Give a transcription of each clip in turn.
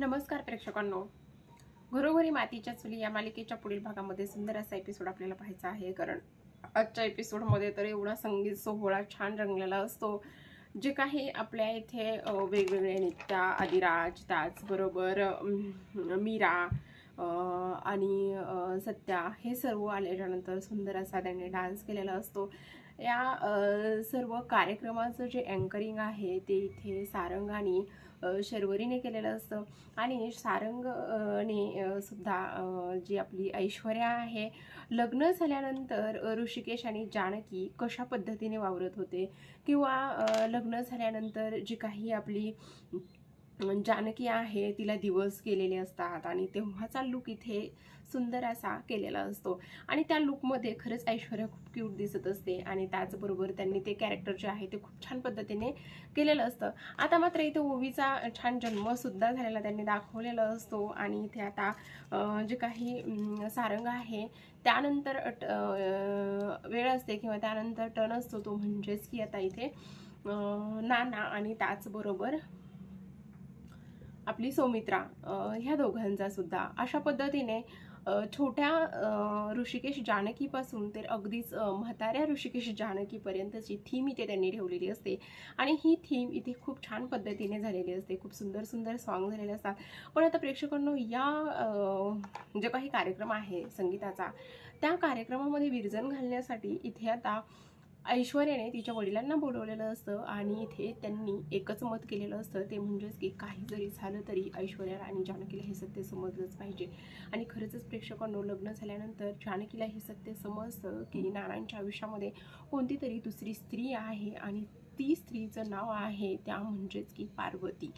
नमस्कार प्रेक्षकांनो. घरोघरी मातीच्या चुली या मालिकेच्या पुढील भागामध्ये सुंदर असा एपिसोड आपल्याला पाहायचा आहे. कारण आजच्या एपिसोडमध्ये तर एवढा संगीत सोहळा छान रंगलेला असतो. जे काही आपल्या इथे वेगवेगळे नित्या आदिराज त्याचबरोबर मीरा आणि सत्या हे सर्व आल्याच्यानंतर सुंदर असा त्यांनी डान्स केलेला असतो. या सर्व कार्यक्रमाचं जे अँकरिंग आहे ते इथे सारंग आणि शर्वरीने केलेलं असतं. आणि सारंगने सुद्धा जी आपली ऐश्वर्या आहे लग्न झाल्यानंतर ऋषिकेश आणि जानकी कशा पद्धतीने वावरत होते? किंवा लग्न झाल्यानंतर जी काही आपली जानकी आहे तिला दिवस केलेले असतात आणि तेव्हाचा लुक इथे सुंदर असा केलेला असतो. आणि त्या लुकमध्ये खरंच ऐश्वर्या खूप क्यूट दिसत असते आणि त्याचबरोबर त्यांनी ते कॅरेक्टर जे आहे ते खूप छान पद्धतीने केलेलं असतं. आता मात्र इथे ओवीचा छान जन्मसुद्धा झालेला त्यांनी दाखवलेला असतो आणि इथे आता जे काही सारंग आहे त्यानंतर अट- वेळ असते किंवा त्यानंतर टर्न असतो तो म्हणजेच की आता इथे नाना आणि त्याचबरोबर आपली सौमित्रा ह्या दोघांचा सुद्धा. अशा पद्धतीने छोट्या ऋषिकेश जानकीपासून तर अगदीच म्हाताऱ्या ऋषिकेश जानकीपर्यंतची थीम इथे त्यांनी ठेवलेली असते. आणि ही थीम इथे खूप छान पद्धतीने झालेली असते. खूप सुंदर सुंदर सॉन्ग झालेले असतात. पण आता प्रेक्षकांनो या जो काही कार्यक्रम आहे संगीताचा त्या कार्यक्रमामध्ये विरजन घालण्यासाठी इथे आता ऐश्वर्याने तिच्या वडिलांना बोलवलेलं असतं आणि इथे त्यांनी एकच मत केलेलं असतं. ते म्हणजेच की काही जरी झालं तरी ऐश्वर्याला आणि जानकीला हे सत्य समजलंच पाहिजे. आणि खरंच प्रेक्षकांनो लग्न झाल्यानंतर जानकीला हे सत्य समजतं की नानांच्या आयुष्यामध्ये कोणती तरी दुसरी स्त्री आहे आणि ती स्त्रीचं नाव आहे त्या म्हणजेच की पार्वती.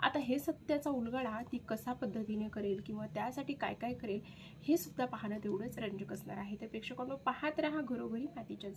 आता हे सत्याचा उलगडा ती कसा पद्धतीने करेल किंवा त्यासाठी काय काय करेल हे सुद्धा पाहणं तेवढंच रंजक असणार आहे. तर प्रेक्षकांनो पाहत राहा घरोघरी मातीच्या